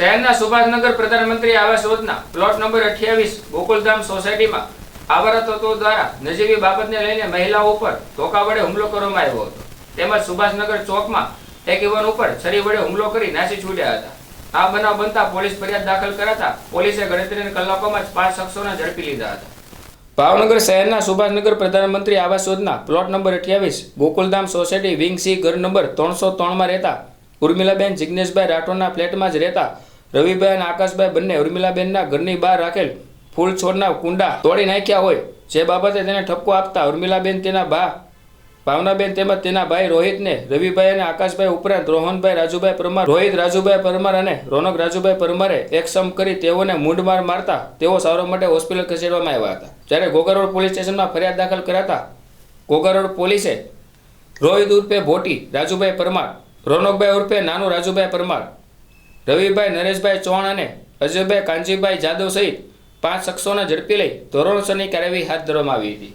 શહેરના સુભાષનગર પ્રધાનમંત્રી Awas Yojana, plot number અઠ્યાવીસ, ગોકુલધામ સોસાયટીમાં આવારા તત્વો દ્વારા નજીવી બાબતને લઈને મહિલાઓ ઉપર ધોકા વડે હુમલો કરવામાં આવ્યો હતો. તેમજ સુભાષનગર ચોકમાં એક યુવાન ઉપર છરી વડે હુમલો કરી નાસી છૂટ્યા હતા. આ બનાવ બનતા પોલીસ ફરિયાદ દાખલ કરાતા પોલીસે ગણતરીના કલાકોમાં જ પાંચ શખ્સોને ઝડપી લીધા હતા. ભાવનગર શહેરના સુભાષનગર પ્રધાનમંત્રી આવાસ યોજના, પ્લોટ નંબર અઠ્યાવીસ, ગોકુલધામ સોસાયટી વિંગ સી ઘર નંબર ત્રણસો ત્રણમાં રહેતા ઉર્મિલાબેન જિજ્ઞેશભાઈ રાઠોડના ફ્લેટમાં જ રહેતા રવિભાઈ અને આકાશભાઈ બંને ઉર્મિલાબેનના ઘરની બહાર રાખેલ ફૂલ છોડના કુંડા તોડી નાખ્યા હોય. જે બાબતે તેને ઠપકો આપતા ઉર્મિલાબેન તેના બા ભાવનાબેન તેમજ તેના ભાઈ રોહિતને રવિભાઈ અને આકાશભાઈ ઉપરાંત રોહનભાઈ રાજુભાઈ પરમાર, રોહિત રાજુભાઈ પરમાર અને રોનક રાજુભાઈ પરમારે એકસમ કરી તેઓને મૂંઢમાર મારતા તેઓ સારવાર માટે હોસ્પિટલ ખસેડવામાં આવ્યા હતા. જ્યારે ગોગરોડ પોલીસ સ્ટેશનમાં ફરિયાદ દાખલ કરાતા ગોગરોડ પોલીસે રોહિત ઉર્ફે ભોટી રાજુભાઈ પરમાર, રોનકભાઈ ઉર્ફે નાનું રાજુભાઈ પરમાર રવિભાઈ, નરેશભાઈ ચૌહાણ અને અજયભાઈ કાંજીભાઈ જાદવ સહિત પાંચ શખ્સોને ઝડપી લઈ ધોરણસરની કાર્યવાહી હાથ ધરવામાં આવી હતી.